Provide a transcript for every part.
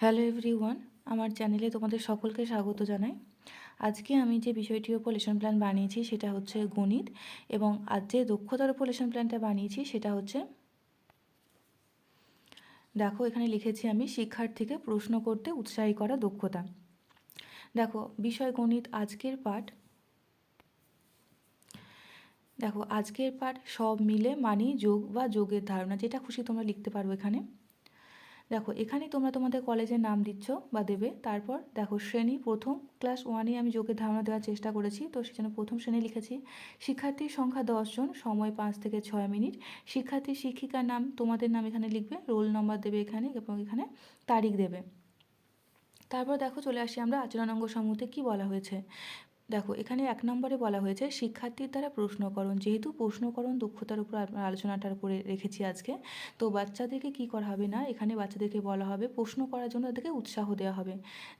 Hello everyone আমার চ্যানেলে তোমাদের সকলকে স্বাগত জানাই। আজকে আমি যে বিষয়টির ওপর লেসন প্ল্যান বানিয়েছি সেটা হচ্ছে গণিত এবং আজ যে দক্ষতার ওপর লেসন প্ল্যানটা বানিয়েছি সেটা হচ্ছে দেখো, এখানে লিখেছি আমি শিক্ষার্থীকে প্রশ্ন করতে উৎসাহী করা দক্ষতা। দেখো, বিষয় গণিত আজকের পাঠ দেখো, আজকের পাঠ সব মিলে মানি যোগ বা যোগের ধারণা, যেটা খুশি তোমরা লিখতে পারো এখানে। দেখো, এখানে তোমরা তোমাদের কলেজের নাম দিচ্ছ বা দেবে, তারপর দেখো, শ্রেণি প্রথম ক্লাস ওয়ানে আমি যোগের ধারণা দেওয়ার চেষ্টা করেছি, তো সেজন্য প্রথম শ্রেণি লিখেছি। শিক্ষার্থীর সংখ্যা দশজন সময় পাঁচ থেকে ছয় মিনিট। শিক্ষার্থী শিক্ষিকার নাম, তোমাদের নাম এখানে লিখবে রোল নম্বর দেবে এখানে এবং এখানে তারিখ দেবে। তারপর দেখো, চলে আসি আমরা আচরণ অঙ্গ সমূহতে কি বলা হয়েছে। দেখো, এখানে এক নম্বরে বলা হয়েছে, শিক্ষার্থীর দ্বারা প্রশ্নকরণ, যেহেতু প্রশ্নকরণ দক্ষতার উপর আলোচনাটার করে রেখেছি আজকে, তো বাচ্চাদেরকে কি করা হবে না? এখানে বাচ্চাদেরকে বলা হবে, প্রশ্ন করার জন্য তাদেরকে উৎসাহ দেওয়া হবে।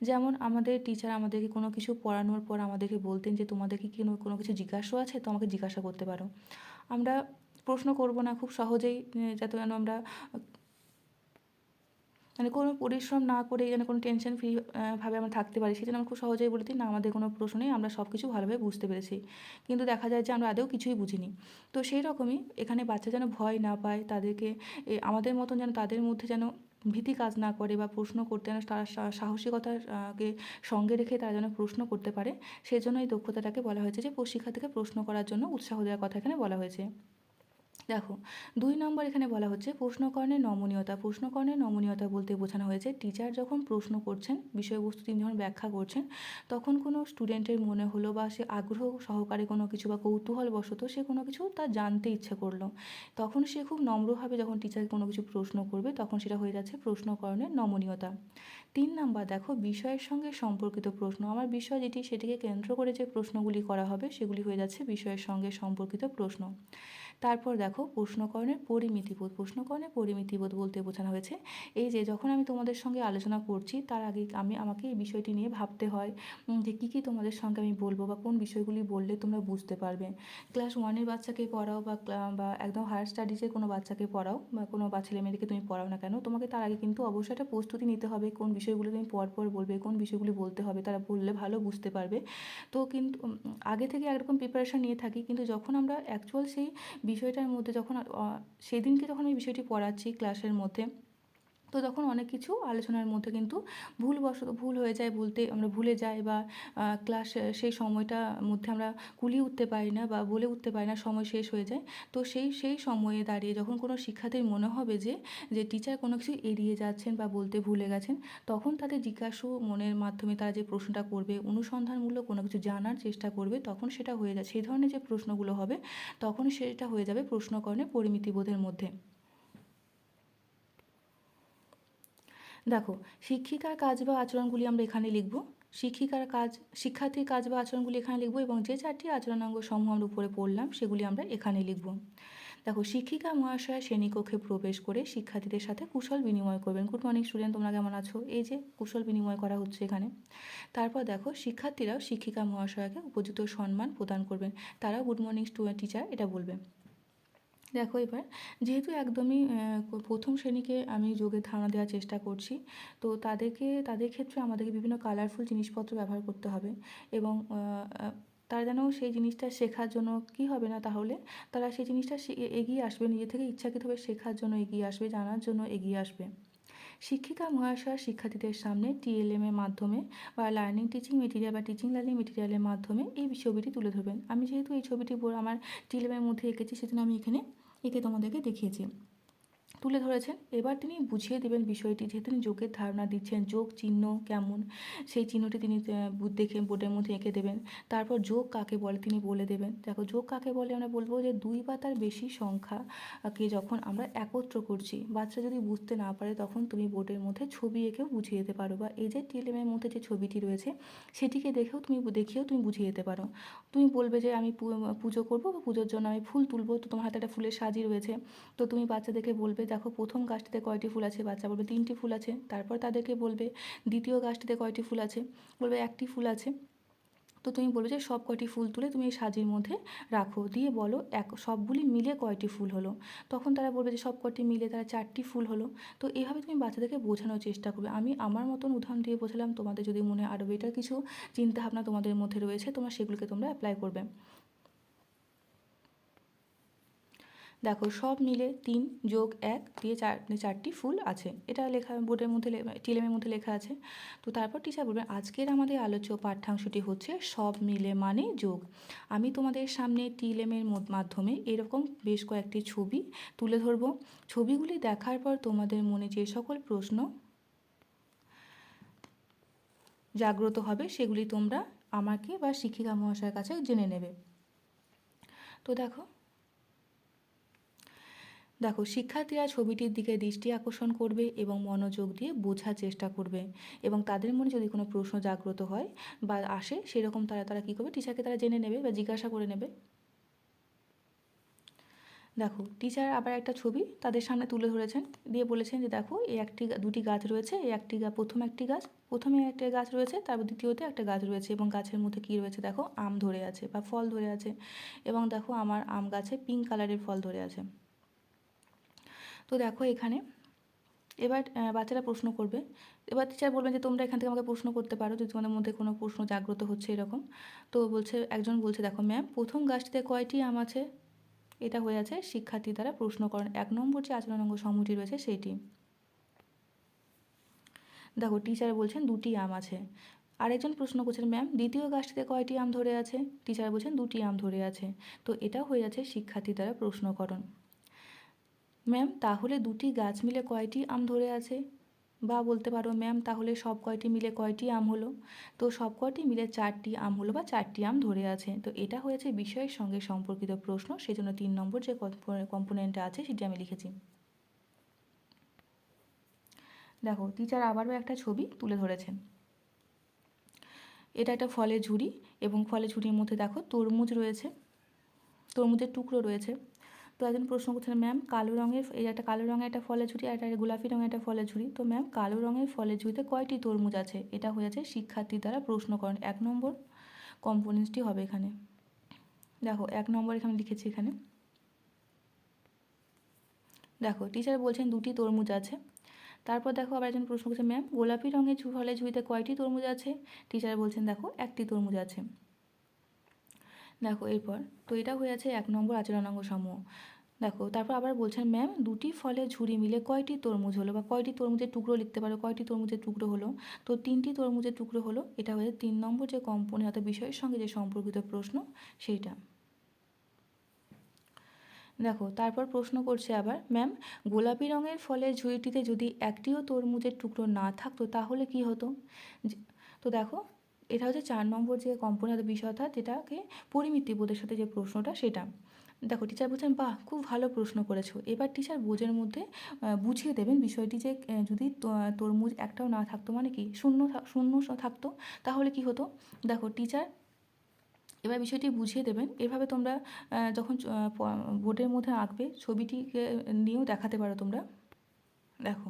যেমন আমাদের টিচার আমাদেরকে কোনো কিছু পড়ানোর পর আমাদেরকে বলতেন যে তোমাদের কি কোনো কিছু জিজ্ঞাসা আছে? তো আমাকে জিজ্ঞাসা করতে পারো। আমরা প্রশ্ন করব না, খুব সহজেই যাতে যেন আমরা মানে কোনো পরিশ্রম না করে যেন কোনো টেনশন ফ্রি ভাবে আমরা থাকতে পারি, সেজন্য আমরা খুব সহজেই বলে দিই, না, আমাদের কোনো প্রশ্ন নেই, আমরা সব কিছু ভালোভাবে বুঝতে পেরেছি। কিন্তু দেখা যায় যে আমরা আদৌ কিছুই বুঝিনি। তো সেই রকমই এখানে বাচ্চা যেন ভয় না পায়, তাদেরকে আমাদের মতন যেন তাদের মধ্যে যেন ভীতি কাজ না করে বা প্রশ্ন করতে যেন তারা সাহসিকতাকে সঙ্গে রেখে তারা যেন প্রশ্ন করতে পারে সেই জন্য এই দক্ষতাটাকে বলা হয়েছে যে শিক্ষা থেকে প্রশ্ন করার জন্য উৎসাহ দেওয়ার কথা এখানে বলা হয়েছে। দেখো, দুই নম্বর এখানে বলা হচ্ছে প্রশ্নকরণের নমনীয়তা। প্রশ্নকরণের নমনীয়তা বলতে বোঝানো হয়েছে টিচার যখন প্রশ্ন করছেন, বিষয়বস্তু তিনি যখন ব্যাখ্যা করছেন, তখন কোনো স্টুডেন্টের মনে হলো বা সে আগ্রহ সহকারে কোনো কিছু বা কৌতূহলবশত সে কোনো কিছু তার জানতে ইচ্ছে করল। তখন সে খুব নম্রভাবে যখন টিচারকে কোনো কিছু প্রশ্ন করবে, তখন সেটা হয়ে যাচ্ছে প্রশ্নকরণের নমনীয়তা। তিন নাম্বার দেখো, বিষয়ের সঙ্গে সম্পর্কিত প্রশ্ন। আমার বিষয় যেটি, সেটিকে কেন্দ্র করে যে প্রশ্নগুলি করা হবে, সেগুলি হয়ে যাচ্ছে বিষয়ের সঙ্গে সম্পর্কিত প্রশ্ন। তারপর দেখো প্রশ্নকরণের পরিমিতিবোধ। প্রশ্নকরণের পরিমিতিবোধ বলতে বোঝানো হয়েছে। এই যে যখন আমি তোমাদের সঙ্গে আলোচনা করছি, তার আগে আমি, আমাকে এই বিষয়টি নিয়ে ভাবতে হয় যে কী কী তোমাদের সঙ্গে আমি বলব বা কোন বিষয়গুলি বললে তোমরা বুঝতে পারবে। ক্লাস ওয়ানের বাচ্চাকে পড়াও বা বা একদম হায়ার স্টাডিজের কোনো বাচ্চাকে পড়াও বা কোনো বা ছেলে মেয়েদেরকে তুমি পড়াও না কেন, তোমাকে তার আগে কিন্তু অবশ্যই একটা প্রস্তুতি নিতে হবে, কোন বিষয়গুলো তুমি পর পর বলবে, কোন বিষয়গুলি বলতে হবে, তারা বললে ভালো বুঝতে পারবে। তো কিন্তু আগে থেকে একরকম প্রিপারেশান নিয়ে থাকি, কিন্তু যখন আমরা অ্যাকচুয়াল সেই বিষয়টার মধ্যে যখন সেদিনকে যখন আমি বিষয়টি পড়াচ্ছি ক্লাসের মধ্যে তো তখন অনেক কিছু আলোচনার মধ্যে কিন্তু ভুলবশত ভুল হয়ে যায় বলতে আমরা ভুলে যাই বা ক্লাস সেই সময়টা মধ্যে আমরা কুলিয়ে উঠতে পারি না বা বলে উঠতে পারি না, সময় শেষ হয়ে যায়। তো সেই সেই সময়ে দাঁড়িয়ে যখন কোনো শিক্ষার্থীর মনে হবে যে যে টিচার কোনো কিছু এড়িয়ে যাচ্ছেন বা বলতে ভুলে গেছেন, তখন তাদের জিজ্ঞাসু মনের মাধ্যমে তারা যে প্রশ্নটা করবে, অনুসন্ধানমূলক কোনো কিছু জানার চেষ্টা করবে, তখন সেটা হয়ে যায়। সেই ধরনের যে প্রশ্নগুলো হবে, তখন সেটা হয়ে যাবে প্রশ্নকরণের পরিমিতিবোধের মধ্যে। দেখো, শিক্ষিকার কাজ বা আচরণগুলি আমরা এখানে লিখব। শিক্ষিকার কাজ, শিক্ষার্থীর কাজ বা আচরণগুলি এখানে লিখব এবং যে চারটি আচরণাঙ্গ সমূহ আমরা উপরে পড়লাম, সেগুলি আমরা এখানে লিখব। দেখো, শিক্ষিকা, মহাশয়া, শ্রেণীকক্ষে প্রবেশ করে শিক্ষার্থীদের সাথে কুশল বিনিময় করবেন। গুড মর্নিং স্টুডেন্ট তোমরা কেমন আছো? এই যে কুশল বিনিময় করা হচ্ছে এখানে। তারপর দেখো, শিক্ষার্থীরাও শিক্ষিকা, মহাশয়াকে উপযুক্ত সম্মান প্রদান করবেন। তারাও গুড মর্নিং স্টুডেন্ট টিচার এটা বলবে। দেখো এবার, যেহেতু একদমই প্রথম শ্রেণীকে আমি যোগের ধারণা দেওয়ার চেষ্টা করছি, তো তাদেরকে, তাদের ক্ষেত্রে আমাদেরকে বিভিন্ন কালারফুল জিনিসপত্র ব্যবহার করতে হবে এবং তারা যেন সেই জিনিসটা শেখার জন্য কি হবে না তাহলে, তারা সেই জিনিসটা এগিয়ে আসবে, নিজে থেকে ইচ্ছাকৃতভাবে শেখার জন্য এগিয়ে আসবে, জানার জন্য এগিয়ে আসবে। শিক্ষিকা, মহাশয়, শিক্ষার্থীদের সামনে টিএলএম এর মাধ্যমে বা লার্নিং টিচিং মেটেরিয়াল বা টিচিং লার্নিং মেটেরিয়ালের মাধ্যমে এই ছবিটি তুলে ধরবেন। আমি যেহেতু এই ছবিটি আমার টিএলএমের মধ্যে এঁকেছি, সেজন্য আমি এখানে এঁকে তোমাদেরকে দেখিয়েছি। তুলে ধরেছেন। এবার তিনি বুঝিয়ে দেবেন বিষয়টি যেহেতু তিনি যোগের ধারণা দিচ্ছেন, যোগ চিহ্ন কেমন? সেই চিহ্নটি তিনি দেখে বোর্ডের মধ্যে এঁকে দেবেন। তারপর যোগ কাকে বলে তিনি বলে দেবেন। দেখো, যোগ কাকে বলে আমরা বলব যে দুই বা তার বেশি সংখ্যাকে যখন আমরা একত্র করছি, বাচ্চা যদি বুঝতে না পারে তখন তুমি বোর্ডের মধ্যে ছবি এঁকেও বুঝিয়ে যেতে পারো বা এই যে টিএলএমের মধ্যে যে ছবিটি রয়েছে সেটিকে দেখেও তুমি দেখিয়েও তুমি বুঝিয়ে যেতে পারো। তুমি বলবে যে আমি পুজো করব বা পুজোর জন্য আমি ফুল তুলবো, তো তোমার হাতে একটা ফুলের সাজি রয়েছে। তো তুমি বাচ্চাদেরকে বলবে দেখো প্রথম গাছটিতে কয়টি ফুল আছে? বাচ্চা বলবে তিনটি ফুল আছে। তারপর তাদেরকে বলবে দ্বিতীয় গাছটিতে কয়টি ফুল আছে? বলবে একটি ফুল আছে। তো তুমি বলবে যে সব কয়টি ফুল তুলে তুমি এই সাজির মধ্যে রাখো। দিয়ে বলো এক, সবগুলি মিলে কয়টি ফুল হলো? তখন তারা বলবে যে সব কয়টি মিলে তারা চারটি ফুল হলো। তো এইভাবে তুমি বাচ্চাদেরকে বোঝানোর চেষ্টা করবে। আমি আমার মতন উদাহরণ দিয়ে বোঝালাম। তোমাদের যদি মনে আরও বেটার কিছু চিন্তাভাবনা তোমাদের মধ্যে রয়েছে, তোমরা সেগুলোকে তোমরা অ্যাপ্লাই করবে। দেখো সব মিলে তিন যোগ এক দিয়ে চার চারটি ফুল আছে। এটা লেখা বোর্ডের মধ্যে টিলেমের মধ্যে লেখা আছে। তো তারপর টিচার বলবেন আজকের আমাদের আলোচ্য পাঠ্যাংশটি হচ্ছে সব মিলে মানে যোগ। আমি তোমাদের সামনে টিলেমের মাধ্যমে এরকম বেশ কয়েকটি ছবি তুলে ধরব। ছবিগুলি দেখার পর তোমাদের মনে যে সকল প্রশ্ন জাগ্রত হবে, সেগুলি তোমরা আমাকে বা শিক্ষিকা মহাশয়ের কাছে জেনে নেবে। তো দেখো দেখো, শিক্ষার্থীরা ছবিটির দিকে দৃষ্টি আকর্ষণ করবে এবং মনোযোগ দিয়ে বোঝার চেষ্টা করবে এবং তাদের মনে যদি কোনো প্রশ্ন জাগ্রত হয় বা আসে, সেরকম তারা তারা কী করবে? টিচারকে তারা জেনে নেবে বা জিজ্ঞাসা করে নেবে। দেখো টিচার আবার একটা ছবি তাদের সামনে তুলে ধরেছেন, দিয়ে বলেছেন যে, দেখো, এই একটি দুটি গাছ রয়েছে, এই একটি প্রথম একটি গাছ, প্রথমে একটা গাছ রয়েছে, তারপর দ্বিতীয়তে একটা গাছ রয়েছে এবং গাছের মধ্যে কী রয়েছে? দেখো, আম ধরে আছে বা ফল ধরে আছে এবং দেখো, আমার আম গাছে পিঙ্ক কালারের ফল ধরে আছে। তো দেখো এখানে। এবার বাচ্চারা প্রশ্ন করবে। এবার টিচার বলবেন যে, তোমরা এখান থেকে আমাকে প্রশ্ন করতে পারো যদি তোমাদের মধ্যে কোনো প্রশ্ন জাগ্রত হচ্ছে এরকম? তো বলছে, একজন বলছে, দেখো ম্যাম প্রথম গাছটিতে কয়টি আম আছে? এটা হয়ে আছে, শিক্ষার্থী দ্বারা প্রশ্ন করেন। এক নম্বর যে আচরণ অঙ্গ সমূহটি রয়েছে সেইটি দেখো টিচার বলছেন, দুটি আম আছে। আরেকজন প্রশ্ন করছেন ম্যাম দ্বিতীয় গাছটিতে কয়টি আম ধরে আছে? টিচার বলছেন, দুটি আম ধরে আছে। তো এটা হয়ে যাচ্ছে শিক্ষার্থী দ্বারা প্রশ্নকরণ ম্যাম, তাহলে দুটি গাছ মিলে কয়টি আম ধরে আছে? বা, বলতে পারো ম্যাম, তাহলে সব কয়টি মিলে কয়টি আম হলো? তো সব কয়টি মিলে চারটি আম হলো বা চারটি আম ধরে আছে। তো এটা হয়েছে বিষয়ের সঙ্গে সম্পর্কিত প্রশ্ন, সেজন্য তিন নম্বর যে কম্পোনেন্টটা আছে সেটি আমি লিখেছি। দেখো, টিচার আবারও একটা ছবি তুলে ধরেছেন। এটা একটা ফলের ঝুড়ি এবং ফলের ঝুড়ির মধ্যে দেখো তরমুজ রয়েছে, তরমুজের টুকরো রয়েছে। তো একজন প্রশ্ন করছেন, ম্যাম, কালো রঙের এই একটা কালো রঙের একটা ফলের ঝুড়ি আর একটা গোলাপি রঙের একটা ফলের ঝুড়ি। তো ম্যাম, কালো রঙের ফলের ঝুড়িতে কয়টি তরমুজ আছে? এটা হয়েছে শিক্ষার্থী দ্বারা প্রশ্ন করেন এক নম্বর কম্পোনেন্টসটি হবে এখানে। দেখো, এক নম্বর এখানে লিখেছি এখানে। দেখো, টিচার বলছেন দুটি তরমুজ আছে। তারপর দেখো আবার একজন প্রশ্ন করছে, ম্যাম, গোলাপি রঙের ফলের ঝুড়িতে কয়টি তরমুজ আছে? টিচার বলছেন, দেখো, একটি তরমুজ আছে। দেখো, এরপর, তো এটা হয়ে আছে এক নম্বর আচরণাঙ্গ সমূহ। দেখো, তারপর আবার বলছেন, ম্যাম, দুটি ফলের ঝুড়ি মিলে কয়টি তরমুজ হলো বা কয়টি তরমুজের টুকরো লিখতে পারো? কয়টি তরমুজের টুকরো হলো? তো তিনটি তরমুজের টুকরো হলো, এটা হয়ে তিন নম্বর যে কম্পনি অর্থাৎ বিষয়ের সঙ্গে যে সম্পর্কিত প্রশ্ন, সেইটা। দেখো, তারপর প্রশ্ন করছে আবার, ম্যাম, গোলাপি রঙের ফলের ঝুড়িটিতে যদি একটিও তরমুজের টুকরো না থাকতো, তাহলে কি হতো? তো দেখো এটা হচ্ছে চার নম্বর যে কম্পোনেন্ট অর্থাৎ বিষয় অর্থাৎ যেটাকে পরিমিতি বোধের সাথে যে প্রশ্নটা সেটা। দেখো টিচার বলছেন, বাহ, খুব ভালো প্রশ্ন করেছ। এবার টিচার বোঝের মধ্যে বুঝিয়ে দেবেন বিষয়টি যে যদি তরমুজ একটাও না থাকতো মানে কি, শূন্য শূন্য থাকতো, তাহলে কি হতো? দেখো টিচার এবার বিষয়টি বুঝিয়ে দেবেন। এভাবে তোমরা যখন বোর্ডের মধ্যে আঁকবে, ছবিটিকে নিয়েও দেখাতে পারো তোমরা। দেখো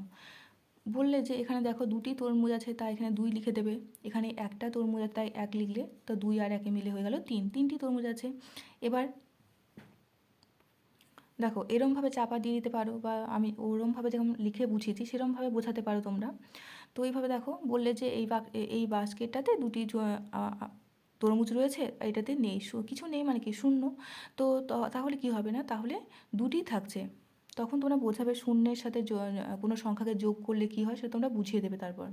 বললে যে এখানে দেখো দুটি তরমুজ আছে তাই এখানে দুই লিখে দেবে। এখানে একটা তরমুজ তাই এক লিখলে, তো দুই আর একে মিলে হয়ে গেল তিন। তিনটি তরমুজ আছে। এবার দেখো, এরমভাবে চাপা দিয়ে দিতে পারো বা আমি ওরমভাবে যেমন লিখে বুঝিয়েছি, সেরমভাবে বোঝাতে পারো তোমরা। তো এইভাবে দেখো, বললে যে এই এই বাস্কেটটাতে দুটি তরমুজ রয়েছে, এটাতে নেই। কিছু নেই মানে কি, শূন্য। তো, তাহলে কি হবে না? তাহলে দুটি থাকছে। তখন তোমরা বোঝাবে শূন্যের সাথে কোনো সংখ্যাকে যোগ করলে কি হয় সেটা তোমরা বুঝিয়ে দেবে তারপর।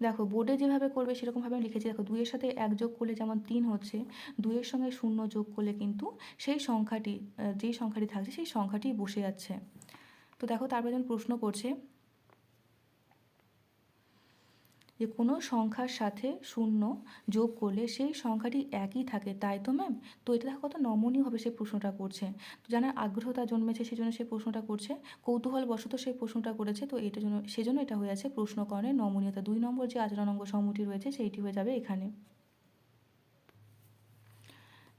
দেখো বোর্ডে যেভাবে করবে সেরকমভাবে আমি লিখেছি। দেখো, দুইয়ের সাথে এক যোগ করলে যেমন তিন হচ্ছে, দুইয়ের সঙ্গে শূন্য যোগ করলে কিন্তু সেই সংখ্যাটি যেই সংখ্যাটি থাকছে সেই সংখ্যাটি বসে যাচ্ছে। তো দেখো, তারপরে যখন প্রশ্ন করছে যে কোনো সংখ্যার সাথে শূন্য যোগ করলে সেই সংখ্যাটি একই থাকে। তাই তো ম্যাম তো এটা কত নমনীয় হবে সেই প্রশ্নটা করছে। তো জানার আগ্রহতা জন্মেছে সেই জন্য সেই প্রশ্নটা করছে কৌতূহল বশত সেই প্রশ্নটা করেছে, তো এটার জন্য সেজন্য এটা হয়ে আছে প্রশ্নকরণের নমনীয়তা। দুই নম্বর যে আচরণ অঙ্গ সমূহটি রয়েছে সেইটি হয়ে যাবে এখানে।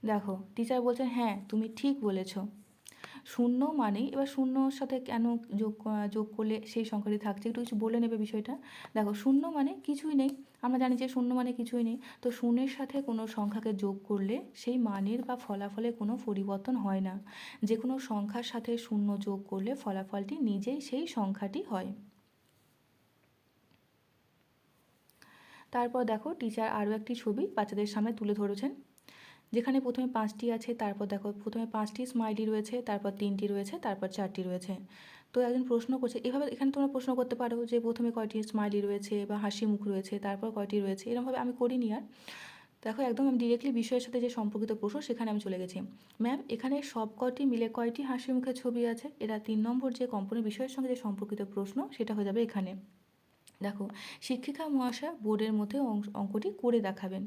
দেখো টিচার বলছেন হ্যাঁ তুমি ঠিক বলেছ। শূন্য মানেই, এবার শূন্যর সাথে কেন যোগ যোগ করলে সেই সংখ্যাটি থাকছে? একটু কিছু বলে নেবে বিষয়টা। দেখো, শূন্য মানে কিছুই নেই। আমরা জানি যে শূন্য মানে কিছুই নেই। তো শূন্যের সাথে কোনো সংখ্যাকে যোগ করলে সেই মানের বা ফলাফলে কোনো পরিবর্তন হয় না। যে কোনো সংখ্যার সাথে শূন্য যোগ করলে ফলাফলটি নিজেই সেই সংখ্যাটি হয়। তারপর দেখো টিচার আরও একটি ছবি বাচ্চাদের সামনে তুলে ধরেছেন। যেখানে প্রথমে পাঁচটি আছে, তারপর দেখো প্রথমে পাঁচটি স্মাইলি রয়েছে, তারপর তিনটি রয়েছে, তারপর চারটি রয়েছে। তো একজন প্রশ্ন করছে, এভাবে এখানে তোমরা প্রশ্ন করতে পারো যে প্রথমে কয়টি স্মাইলি রয়েছে বা হাসি মুখ রয়েছে, তারপর কয়টি রয়েছে এরকমভাবে আমি করিনি আর। দেখো একদম আমি ডিরেক্টলি বিষয়ের সাথে যে সম্পর্কিত প্রশ্ন, সেখানে আমি চলে গেছি। ম্যাম এখানে সব কয়টি মিলে কয়টি হাসি মুখের ছবি আছে? এটা তিন নম্বর যে কম্পনের বিষয়ের সঙ্গে যে সম্পর্কিত প্রশ্ন, সেটা হয়ে যাবে এখানে। দেখো, শিক্ষিকা মহাশয় বোর্ডের মধ্যে অঙ্কটি করে দেখাবেন।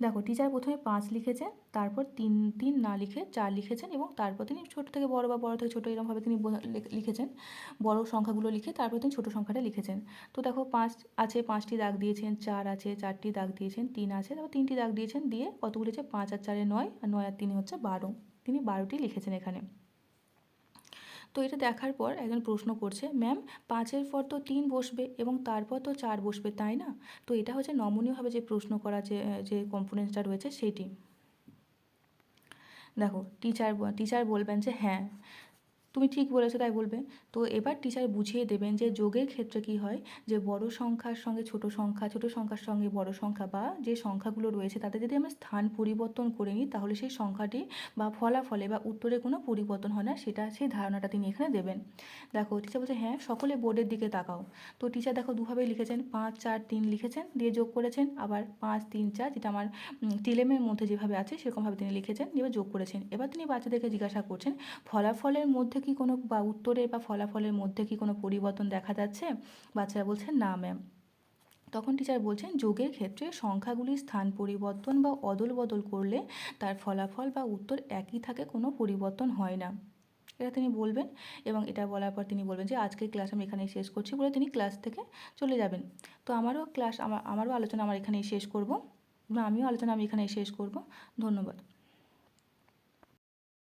দেখো টিচার প্রথমে পাঁচ লিখেছেন, তারপর তিন তিন না লিখে চার লিখেছেন এবং তারপর তিনি ছোটো থেকে বড় বা বড় থেকে ছোটো এরকমভাবে তিনি লিখেছেন। বড় সংখ্যাগুলো লিখে তারপর তিনি ছোটো সংখ্যাটা লিখেছেন। তো দেখো পাঁচ আছে, পাঁচটি দাগ দিয়েছেন, চার আছে, চারটি দাগ দিয়েছেন, তিন আছে, তারপর তিনটি দাগ দিয়েছেন, দিয়ে কতগুলি হচ্ছে? পাঁচ আর চারে নয়, আর নয় আর তিনে হচ্ছে বারো। তিনি বারোটি লিখেছেন এখানে। তো এটা দেখার পর একজন প্রশ্ন করছে, ম্যাম, পাঁচের পর তো তিন বসবে এবং তারপর তো চার বসবে, তাই না? তো এটা হচ্ছে নমনীয়ভাবে যে প্রশ্ন করা যে যে কম্পোনেন্টসটা রয়েছে সেটি। দেখো টিচার টিচার বলবেন যে হ্যাঁ। তুমি ঠিক বলেছ, তাই বলবে। তো এবার টিচার বুঝিয়ে দেবেন যে যোগের ক্ষেত্রে কি হয়, যে বড় সংখ্যার সঙ্গে ছোট সংখ্যা, ছোট সংখ্যার সঙ্গে বড় সংখ্যা বা যে সংখ্যাগুলো রয়েছে তাতে যদি আমরা স্থান পরিবর্তন করে নিই, তাহলে সেই সংখ্যাটি বা ফলাফলে বা উত্তরে কোনো পরিবর্তন হয় না, সেটা সেই ধারণাটা তিনি এখানে দেবেন। দেখো টিচার বলছে হ্যাঁ সকলে বোর্ডের দিকে তাকাও। তো টিচার দেখো, দুভাবে লিখেছেন, পাঁচ, চার, তিন লিখেছেন, দিয়ে যোগ করেছেন, আবার পাঁচ, তিন, চার, যেটা আমার টিলেমের মধ্যে যেভাবে আছে, সেরকমভাবে তিনি লিখেছেন, এবার যোগ করেছেন। এবার তিনি বাচ্চাদেরকে জিজ্ঞাসা করছেন, ফলাফলের মধ্যে কি কোনো বা উত্তরে বা ফলাফলের মধ্যে কি কোনো পরিবর্তন দেখা যাচ্ছে? বাচ্চারা বলছেন না ম্যাম তখন টিচার বলছেন, যোগের ক্ষেত্রে সংখ্যাগুলির স্থান পরিবর্তন বা অদল বদল করলে তার ফলাফল বা উত্তর একই থাকে, কোনো পরিবর্তন হয় না। এটা তিনি বলবেন এবং এটা বলার পর তিনি বলবেন যে, আজকের ক্লাস আমি এখানেই শেষ করছি বলে তিনি ক্লাস থেকে চলে যাবেন। তো আমারও ক্লাস আমার, আমারও আলোচনা আমার এখানেই শেষ করব। আমিও আলোচনা আমি এখানেই শেষ করব। ধন্যবাদ।